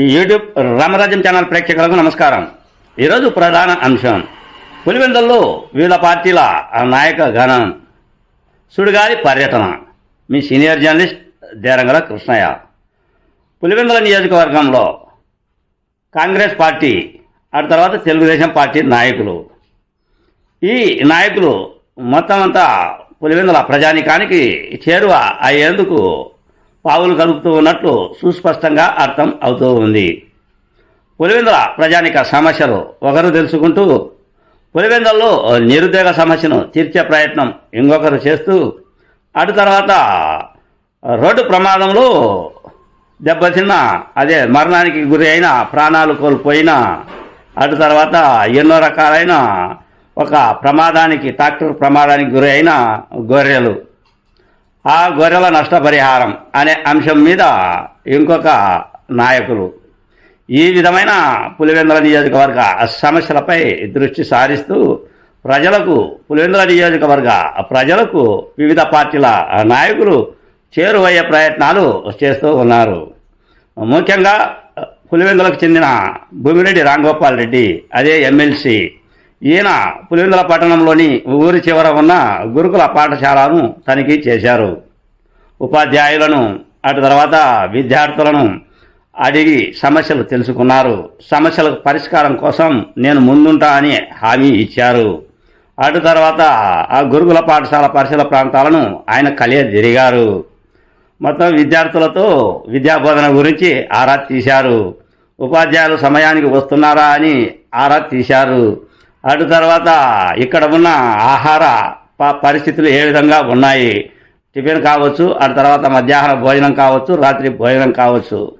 ఈ యూట్యూబ్ రామరాజ్యం ఛానల్ ప్రేక్షకులకు నమస్కారం. ఈరోజు ప్రధాన అంశం. పులివెందల్లో వివిధ పార్టీల నాయక గణం సుడిగాలి పర్యటన. మీ సీనియర్ జర్నలిస్ట్ దేరంగల కృష్ణయ్య. పులివెందుల నియోజకవర్గంలో కాంగ్రెస్ పార్టీ ఆ తర్వాత తెలుగుదేశం పార్టీ నాయకులు. ఈ నాయకులు మొత్తం అంతా పులివెందుల ప్రజానికానికి చేరువ అయ్యేందుకు పావులు కలుపుతూ ఉన్నట్లు సుస్పష్టంగా అర్థం అవుతూ ఉంది. పులివెందుల ప్రజానిక సమస్యలు ఒకరు తెలుసుకుంటూ పులివెందుల్లో నిరుద్యోగ సమస్యను తీర్చే ప్రయత్నం ఇంకొకరు చేస్తూ అటు తర్వాత రోడ్డు ప్రమాదంలో దెబ్బతిన్న అదే మరణానికి గురి అయిన ప్రాణాలు కోల్పోయిన అటు తర్వాత ఎన్నో రకాలైన ఒక ప్రమాదానికి ట్రాక్టర్ ప్రమాదానికి గురి అయిన గొర్రెలు ఆ గొర్రెల నష్టపరిహారం అనే అంశం మీద ఇంకొక నాయకులు. ఈ విధమైన పులివెందుల నియోజకవర్గ సమస్యలపై దృష్టి సారిస్తూ ప్రజలకు పులివెందుల నియోజకవర్గ ప్రజలకు వివిధ పార్టీల నాయకులు చేరువయ్యే ప్రయత్నాలు చేస్తూ ఉన్నారు. ముఖ్యంగా పులివెందులకు చెందిన భూమిరెడ్డి రాంగోపాల్ రెడ్డి అదే ఎమ్మెల్సీ. ఈయన పులివెందుల పట్టణంలోని ఊరి చివర ఉన్న గురుకుల పాఠశాలను తనిఖీ చేశారు. ఉపాధ్యాయులను అటు తర్వాత విద్యార్థులను అడిగి సమస్యలు తెలుసుకున్నారు. సమస్యలకు పరిష్కారం కోసం నేను ముందుంటా అని హామీ ఇచ్చారు. అటు తర్వాత ఆ గురుకుల పాఠశాల పరిసర ప్రాంతాలను ఆయన కలియ తిరిగారు. మొత్తం విద్యార్థులతో విద్యాబోధన గురించి ఆరా తీశారు. ఉపాధ్యాయులు సమయానికి వస్తున్నారా అని ఆరా తీశారు. అటు తర్వాత ఇక్కడ ఉన్న ఆహార ప- పరిస్థితులు ఏ విధంగా ఉన్నాయి? టిఫిన్ కావచ్చు అటు తర్వాత మధ్యాహ్న భోజనం కావచ్చు రాత్రి భోజనం కావచ్చు.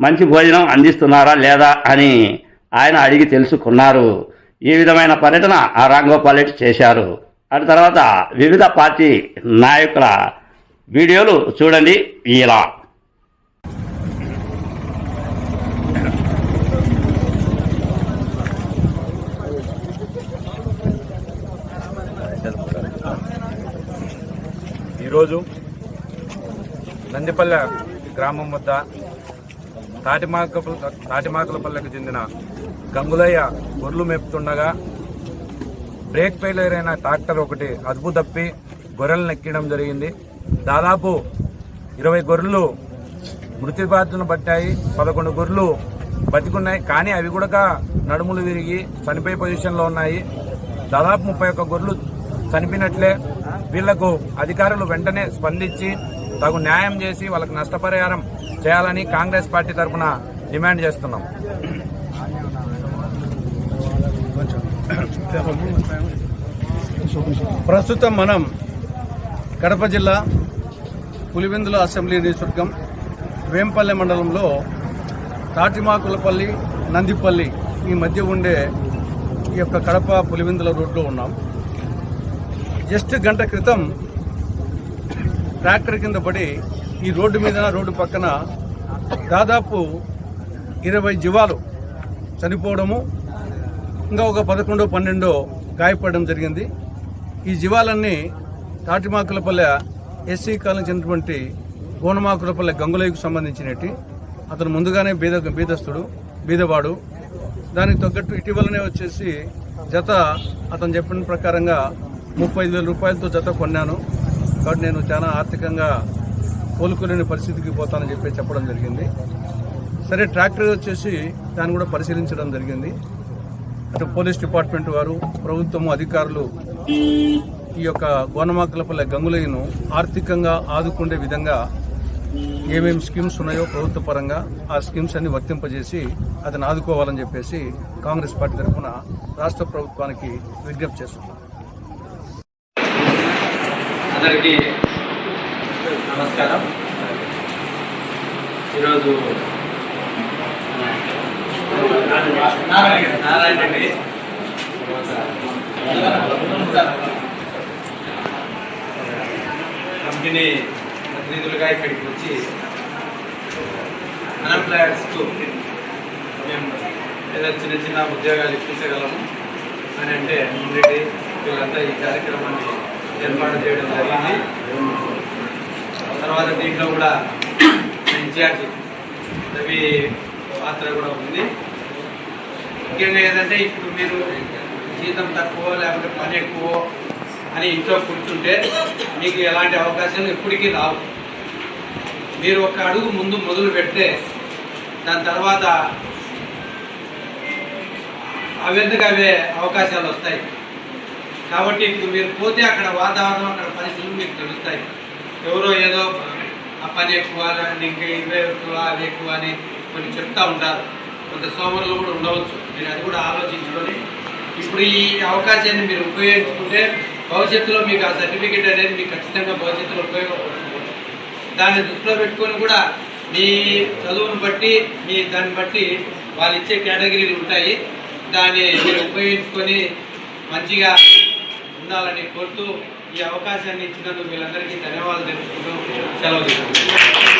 మంచి భోజనం అందిస్తున్నారా లేదా అని ఆయన అడిగి తెలుసుకున్నారు. ఈ విధమైన పర్యటన ఆ రాంగోపాలెట్ చేశారు. అటు తర్వాత వివిధ పార్టీ నాయకుల వీడియోలు చూడండి. ఇలా. ఈరోజు నందిపల్లె గ్రామం వద్ద తాటిమాక తాటిమాకలపల్లెకు చెందిన గంగులయ్య గొర్రెలు మేపుతుండగా బ్రేక్ ఫెయిలర్ అయిన ట్రాక్టర్ ఒకటి అదుపు తప్పి గొర్రెలు నెక్కడం జరిగింది. దాదాపు ఇరవై గొర్రెలు మృతి బాధ్యతను పట్టాయి పదకొండు గొర్రెలు బతికున్నాయి కానీ అవి కూడా నడుములు విరిగి చనిపోయే పొజిషన్లో ఉన్నాయి. దాదాపు ముప్పై ఒక్క గొర్రెలు చనిపోయినట్లే వీళ్ళకు అధికారులు వెంటనే స్పందించి తగు న్యాయం చేసి వాళ్ళకు నష్టపరిహారం చేయాలని కాంగ్రెస్ పార్టీ తరఫున డిమాండ్ చేస్తున్నాం. ప్రస్తుతం మనం కడప జిల్లా పులివెందుల అసెంబ్లీ నియోజకవర్గం వేంపల్లె మండలంలో తాటిమాకులపల్లి నందిపల్లి ఈ మధ్య ఉండే ఈ యొక్క కడప పులివెందుల రోడ్లో ఉన్నాం. జస్ట్ గంట క్రితం ట్రాక్టర్ కింద పడి ఈ రోడ్డు మీద రోడ్డు పక్కన దాదాపు ఇరవై జీవాలు చనిపోవడము ఇంకా ఒక పదకొండో పన్నెండో గాయపడడం జరిగింది. ఈ జీవాలన్నీ తాటిమాకులపల్లె ఎస్సీ కాలం చెందినటువంటి గోనమాకులపల్లె గంగులయ్యకు సంబంధించినట్టు అతను ముందుగానే బీద బీదస్తుడు బీదవాడు. దానికి తగ్గట్టు ఇటీవలనే వచ్చేసి జత అతను చెప్పిన ప్రకారంగా ముప్పై వేల రూపాయలతో జత కొన్నాను. కాబట్టి నేను చాలా ఆర్థికంగా కోలుకోలేని పరిస్థితికి పోతానని చెప్పి చెప్పడం జరిగింది. సరే ట్రాక్టర్ వచ్చేసి దాన్ని కూడా పరిశీలించడం జరిగింది. అటు పోలీస్ డిపార్ట్మెంట్ వారు ప్రభుత్వం అధికారులు ఈ యొక్క గోనమాకలపల్లె గంగులయ్యను ఆర్థికంగా ఆదుకునే విధంగా ఏమేమి స్కీమ్స్ ఉన్నాయో ప్రభుత్వ పరంగా ఆ స్కీమ్స్ అన్ని వర్తింపజేసి అతను ఆదుకోవాలని చెప్పేసి కాంగ్రెస్ పార్టీ తరఫున రాష్ట్ర ప్రభుత్వానికి విజ్ఞప్తి చేస్తున్నాను అందరికీ నమస్కారం. ఈరోజు నారాయణ రెడ్డి కంపెనీ ప్రతినిధులుగా ఇక్కడికి వచ్చి అన్ఎంప్లాయర్స్కు మేము ఏదో చిన్న చిన్న ఉద్యోగాలు ఇప్పించగలము అని అంటే ముందు వీళ్ళంతా ఈ కార్యక్రమాన్ని ఏర్పాటు చేయడం జరిగింది. తర్వాత దీంట్లో కూడా ఇన్ఛార్జ్ రవి పాత్ర కూడా ఉంది. ముఖ్యంగా ఏంటంటే ఇప్పుడు మీరు జీతం తక్కువ లేకపోతే పని ఎక్కువ అని ఇంట్లో కూర్చుంటే మీకు ఎలాంటి అవకాశాలు ఎప్పటికీ రావు మీరు ఒక అడుగు ముందు మొదలు పెడితే దాని తర్వాత అవెందుకు అవే అవకాశాలు వస్తాయి? కాబట్టి ఇప్పుడు మీరు పోతే అక్కడ వాతావరణం అక్కడ పరిస్థితులు మీకు తెలుస్తాయి. ఎవరో ఏదో ఆ పని ఎక్కువ ఇంకా ఇవే ఎక్కువ అవి ఎక్కువ అని కొన్ని చెప్తా ఉంటారు. కొంత సోమరులు కూడా ఉండవచ్చు. మీరు అది కూడా ఆలోచించుకొని ఇప్పుడు ఈ అవకాశాన్ని మీరు ఉపయోగించుకుంటే భవిష్యత్తులో మీకు ఆ సర్టిఫికేట్ అనేది మీకు ఖచ్చితంగా భవిష్యత్తులో ఉపయోగపడుతుంది. దాన్ని దృష్టిలో పెట్టుకొని కూడా మీ చదువును బట్టి మీ దాన్ని బట్టి వాళ్ళు ఇచ్చే కేటగిరీలు ఉంటాయి. దాన్ని మీరు ఉపయోగించుకొని మంచిగా ఉండాలని కోరుతూ ఈ అవకాశాన్ని ఇచ్చినందుకు వీళ్ళందరికీ ధన్యవాదాలు తెలుసుకుంటూ సెలవు తీసుకుంటాను